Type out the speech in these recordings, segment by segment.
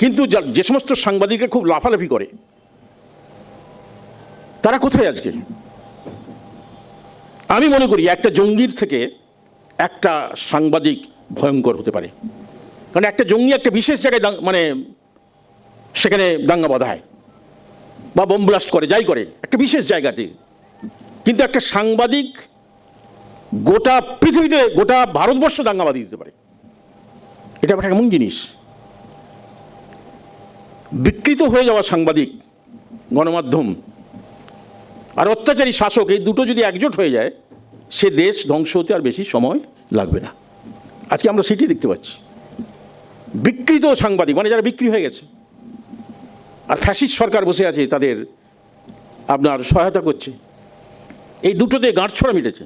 কিন্তু যা- সমস্ত সাংবাদিকরা খুব লাফালাফি করে, তারা কোথায় আজকে? আমি মনে করি একটা জঙ্গির থেকে একটা সাংবাদিক ভয়ঙ্কর হতে পারে। কারণ একটা জঙ্গি একটা বিশেষ জায়গায় মানে সেখানে দাঙ্গা বাঁধায় বা বোম ব্লাস্ট করে, যাই করে, একটা বিশেষ জায়গাতে। কিন্তু একটা সাংবাদিক গোটা পৃথিবীতে, গোটা ভারতবর্ষ দাঙ্গাবাদী দিতে পারে। এটা একটা এমন জিনিস। বিকৃত হয়ে যাওয়া সাংবাদিক, গণমাধ্যম আর অত্যাচারী শাসক, এই দুটো যদি একজোট হয়ে যায়, সে দেশ ধ্বংস হতে আর বেশি সময় লাগবে না। আজকে আমরা সেটি দেখতে পাচ্ছি। বিকৃত সাংবাদিক মানে যারা বিক্রি হয়ে গেছে। আর ফ্যাসিস্ট সরকার বসে আছে, তাদের আপনার সহায়তা করছে। এই দুটোতে গাঁটছড়া মিটেছে।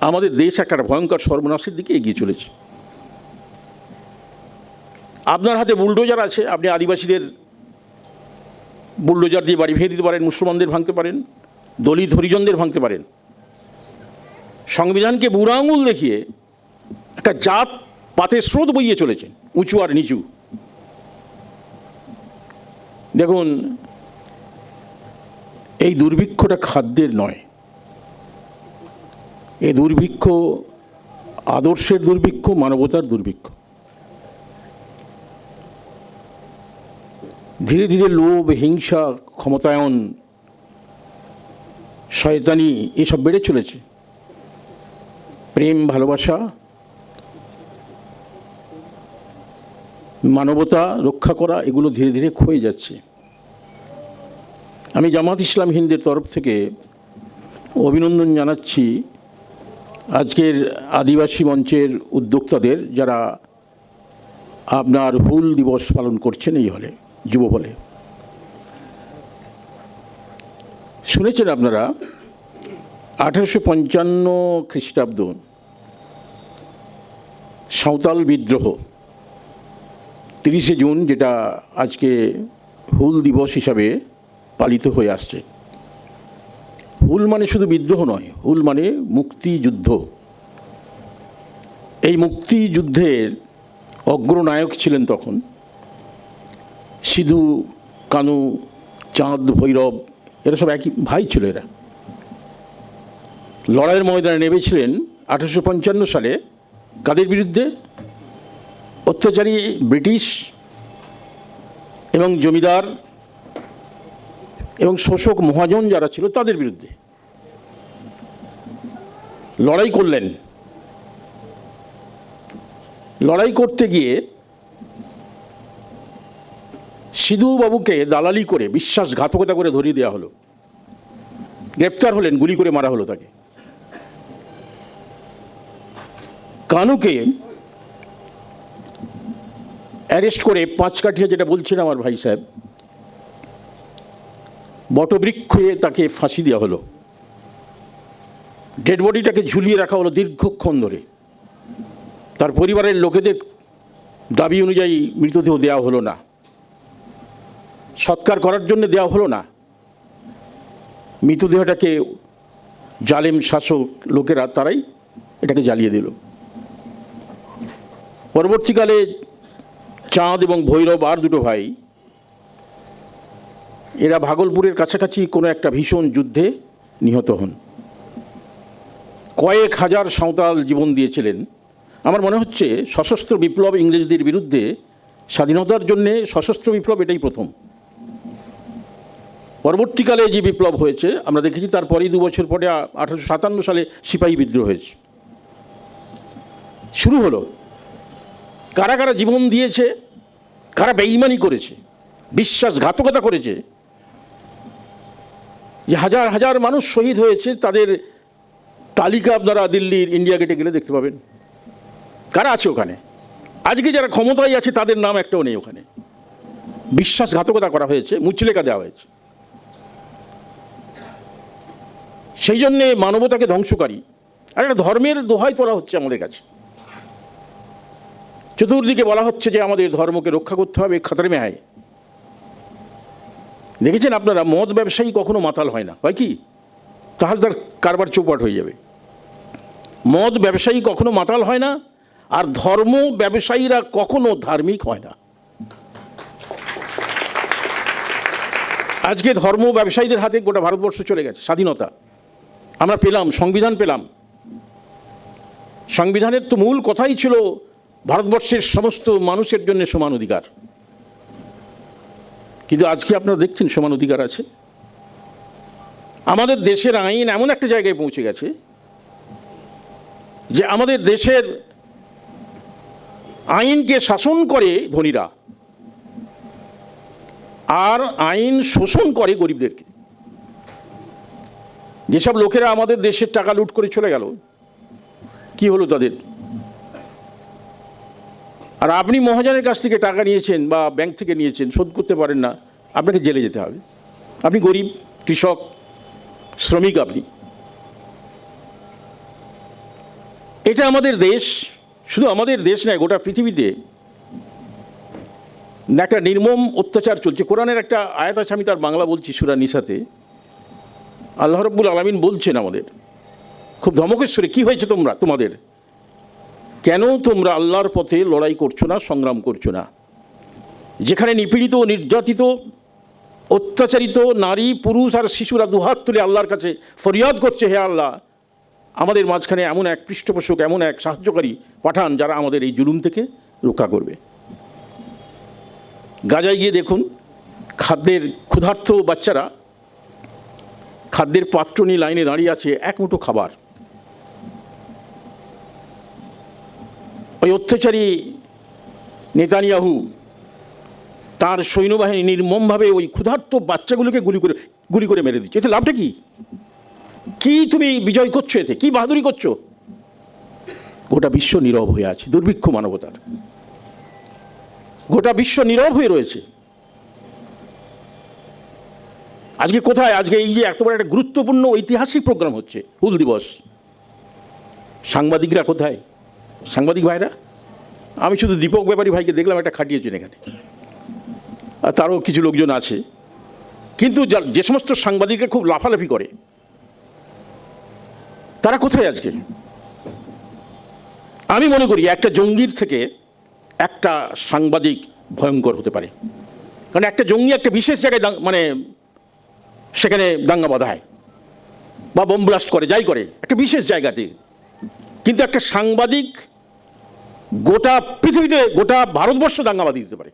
আমাদের দেশ একটা ভয়ঙ্কর সর্বনাশের দিকে এগিয়ে চলেছে। আপনার হাতে বুলডোজার আছে, আপনি আদিবাসীদের বুলডোজার দিয়ে বাড়ি ভেঙে দিতে পারেন, মুসলমানদের ভাঙতে পারেন, দলিত হরিজনদের ভাঙতে পারেন। সংবিধানকে বুড়ো আঙুল দেখিয়ে একটা জাত পাতের স্রোত বইয়ে চলেছে, উঁচু আর নিচু। দেখুন, এই দুর্ভিক্ষটা খাদ্যের নয়। এই দুর্ভিক্ষ আদর্শের দুর্ভিক্ষ, মানবতার দুর্ভিক্ষ। ধীরে ধীরে লোভ, হিংসা, ক্ষমতায়ন, শয়তানি এসব বেড়ে চলেছে। প্রেম, ভালোবাসা, মানবতা রক্ষা করা এগুলো ধীরে ধীরে ক্ষয়ে যাচ্ছে। আমি জামাত ইসলাম হিন্দের তরফ থেকে অভিনন্দন জানাচ্ছি আজকের আদিবাসী মঞ্চের উদ্যোক্তাদের যারা আপনার হুল দিবস পালন করছেন এই হলে। যুব বলে শুনেছেন আপনারা, আঠেরোশো পঞ্চান্ন খ্রিস্টাব্দ, সাঁওতাল বিদ্রোহ, তিরিশে জুন, যেটা আজকে হুল দিবস হিসাবে পালিত হয়ে আসছে। হুল মানে শুধু বিদ্রোহ নয়, হুল মানে মুক্তিযুদ্ধ। এই মুক্তিযুদ্ধের অগ্রনায়ক ছিলেন তখন সিধু, কানু, চাঁদ, ভৈরব, এরা সব একই ভাই ছিল এরা। লড়াইয়ের ময়দানে নেমেছিলেন আঠারোশো পঞ্চান্ন সালে কাদের বিরুদ্ধে? অত্যাচারী ব্রিটিশ এবং জমিদার এবং শোষক মহাজন যারা ছিল তাদের বিরুদ্ধে। লড়াই করলেন। লড়াই করতে গিয়ে সিধুবাবুকে দালালি করে, বিশ্বাসঘাতকতা করে ধরিয়ে দেওয়া হলো। গ্রেপ্তার হলেন, গুলি করে মারা হলো তাকে। কানুকে অ্যারেস্ট করে পাঁচ কাঠিয়া যেটা বলছেন আমার ভাই সাহেব, বটবৃক্ষে তাকে ফাঁসি দেওয়া হলো। ডেড বডিটাকে ঝুলিয়ে রাখা হলো দীর্ঘক্ষণ ধরে। তার পরিবারের লোকেদের দাবি অনুযায়ী মৃতদেহ দেওয়া হলো না। সৎকার করার জন্য দেওয়া হলো না। মৃতদেহটাকে জালেম শাসক লোকেরা তারাই এটাকে জ্বালিয়ে দিল। পরবর্তীকালে চাঁদ এবং ভৈরব আর দুটো ভাই, এরা ভাগলপুরের কাছাকাছি কোনো একটা ভীষণ যুদ্ধে নিহত হন। কয়েক হাজার সাঁওতাল জীবন দিয়েছিলেন। আমার মনে হচ্ছে সশস্ত্র বিপ্লব ইংরেজদের বিরুদ্ধে স্বাধীনতার জন্যে সশস্ত্র বিপ্লব এটাই প্রথম। পরবর্তীকালে যে বিপ্লব হয়েছে, আমরা দেখেছি তারপরেই দু বছর পরে আঠারোশো সাতান্ন সালে সিপাহী বিদ্রোহ হয়েছে। শুরু হলো। কারা কারা জীবন দিয়েছে, কারা বেঈমানি করেছে, বিশ্বাসঘাতকতা করেছে, যে হাজার হাজার মানুষ শহীদ হয়েছে, তাদের তালিকা আপনারা দিল্লির ইন্ডিয়া গেটে গেলে দেখতে পাবেন। কারা আছে ওখানে? আজকে যারা ক্ষমতায় আছে, তাদের নাম একটাও নেই ওখানে। বিশ্বাসঘাতকতা করা হয়েছে, মুচলেকা দেওয়া হয়েছে। সেই জন্যে মানবতাকে ধ্বংসকারী। আর একটা ধর্মের দোহাই তোলা হচ্ছে আমাদের কাছে। চতুর্দিকে বলা হচ্ছে যে আমাদের ধর্মকে রক্ষা করতে হবে খাতার মেহায় দেখেছেন আপনারা, মদ ব্যবসায়ী কখনো মাতাল হয় না। হয় কি? তাহলে তার কারবার চৌপাট হয়ে যাবে। মদ ব্যবসায়ী কখনো মাতাল হয় না, আর ধর্ম ব্যবসায়ীরা কখনো ধার্মিক হয় না। আজকে ধর্ম ব্যবসায়ীদের হাতে গোটা ভারতবর্ষ চলে গেছে, স্বাধীনতা। আমরা পেলাম, সংবিধান পেলাম। সংবিধানের তো মূল কথাই ছিল ভারতবর্ষের সমস্ত মানুষের জন্য সমান অধিকার। কিন্তু আজকে আপনারা দেখছেন সমান অধিকার আছে। আমাদের দেশের আইন এমন একটা জায়গায় পৌঁছে গেছে যে আমাদের দেশের আইনকে শাসন করে ধনীরা, আর আইন শোষণ করে গরিবদেরকে। যেসব লোকেরা আমাদের দেশের টাকা লুট করে চলে গেল, কি হলো তাদের? আর আপনি মহাজনের কাছ থেকে টাকা নিয়েছেন বা ব্যাংক থেকে নিয়েছেন, শোধ করতে পারেন না, আপনাকে জেলে যেতে হবে। আপনি গরিব, কৃষক, শ্রমিক আপনি। এটা আমাদের দেশ, শুধু আমাদের দেশ নয়, গোটা পৃথিবীতে একটা নির্মম অত্যাচার চলছে। কোরআনের একটা আয়াত আছে, আমি তার বাংলা বলছি সুরা নিসাতে। আল্লাহ রব্বুল আলমিন বলছেন আমাদের, খুব ধমকেশ্বরে, কি হয়েছে তোমরা, তোমাদের? কেন তোমরা আল্লাহর পথে লড়াই করছ না, সংগ্রাম করছ না? যেখানে নিপীড়িত, নির্যাতিত, অত্যাচারিত নারী, পুরুষ আর শিশুরা দুহাত তুলে আল্লাহর কাছে ফরিয়াদ করছে, হে আল্লাহ, আমাদের মাঝখানে এমন এক পৃষ্ঠপোষক, এমন এক সাহায্যকারী পাঠান যারা আমাদের এই জুলুম থেকে রক্ষা করবে। গাজায় গিয়ে দেখুন, খাদ্যের ক্ষুধার্ত বাচ্চারা খাদ্যের পাত্র নিয়ে লাইনে দাঁড়িয়ে আছে এক মুঠো খাবার। ওই অত্যাচারী নেতানিয়াহু তার সৈন্যবাহিনী নির্মমভাবে ওই ক্ষুধার্ত বাচ্চাগুলোকে গুলি করে গুলি করে মেরে দিচ্ছে। এতে লাভটা কি? কি তুমি বিজয় করছ এতে? কি বাহাদুরি করছ? গোটা বিশ্ব নীরব হয়ে আছে, দুর্ভিক্ষ মানবতার। গোটা বিশ্ব নীরব হয়ে রয়েছে। আজকে কোথায়? আজকে এই যে এত বড় একটা গুরুত্বপূর্ণ ঐতিহাসিক প্রোগ্রাম হচ্ছে, হুল দিবস। সাংবাদিকরা কোথায়? সাংবাদিক ভাইরা? আমি শুধু দীপক ব্যাপারী ভাইকে দেখলাম, একটা খাটিয়েছেন এখানে। আর তারও কিছু লোকজন আছে। কিন্তু যা- যে সমস্ত সাংবাদিকরা খুব লাফালাফি করে, তারা কোথায় আজকে? আমি মনে করি একটা জঙ্গির থেকে একটা সাংবাদিক ভয়ঙ্কর হতে পারে। কারণ একটা জঙ্গি একটা বিশেষ জায়গায় মানে সেখানে দাঙ্গা বাঁধায় বা বোম ব্লাস্ট করে, যাই করে, একটা বিশেষ জায়গাতে। কিন্তু একটা সাংবাদিক গোটা পৃথিবীতে, গোটা ভারতবর্ষ দাঙ্গা বাঁধিয়ে দিতে পারে।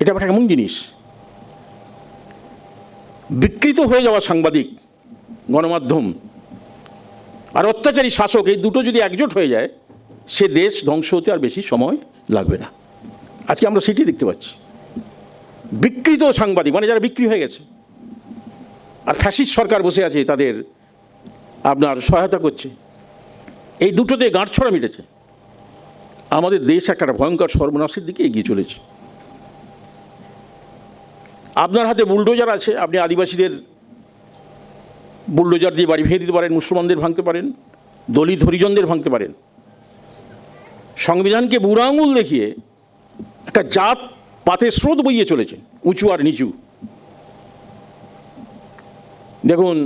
এটা একটা এমন জিনিস। বিকৃত হয়ে যাওয়া সাংবাদিক, গণমাধ্যম আর অত্যাচারী শাসক, এই দুটো যদি একজোট হয়ে যায়, সে দেশ ধ্বংস হতে আর বেশি সময় লাগবে না। আজকে আমরা সেটি দেখতে পাচ্ছি। বিকৃত সাংবাদিক মানে যারা বিক্রি হয়ে গেছে। আর ফ্যাসিস্ট সরকার বসে আছে, তাদের আপনার সহায়তা করছে। এই দুটোতে গাঁটছড়া মিটেছে আমাদের দেশ একটা ভয়ঙ্কর সর্বনাশের দিকে এগিয়ে চলেছে। আপনার হাতে বুলডোজার আছে, আপনি আদিবাসীদের বুলডোজার দিয়ে বাড়ি ভেঙে দিতে পারেন, মুসলমানদের ভাঙতে পারেন, দলিত হরিজনদের ভাঙতে পারেন। সংবিধানকে বুড়ো আঙুল দেখিয়ে একটা জাত পাতে স্রোত বইয়ে চলেছে, উঁচু আর নিচু। দেখুন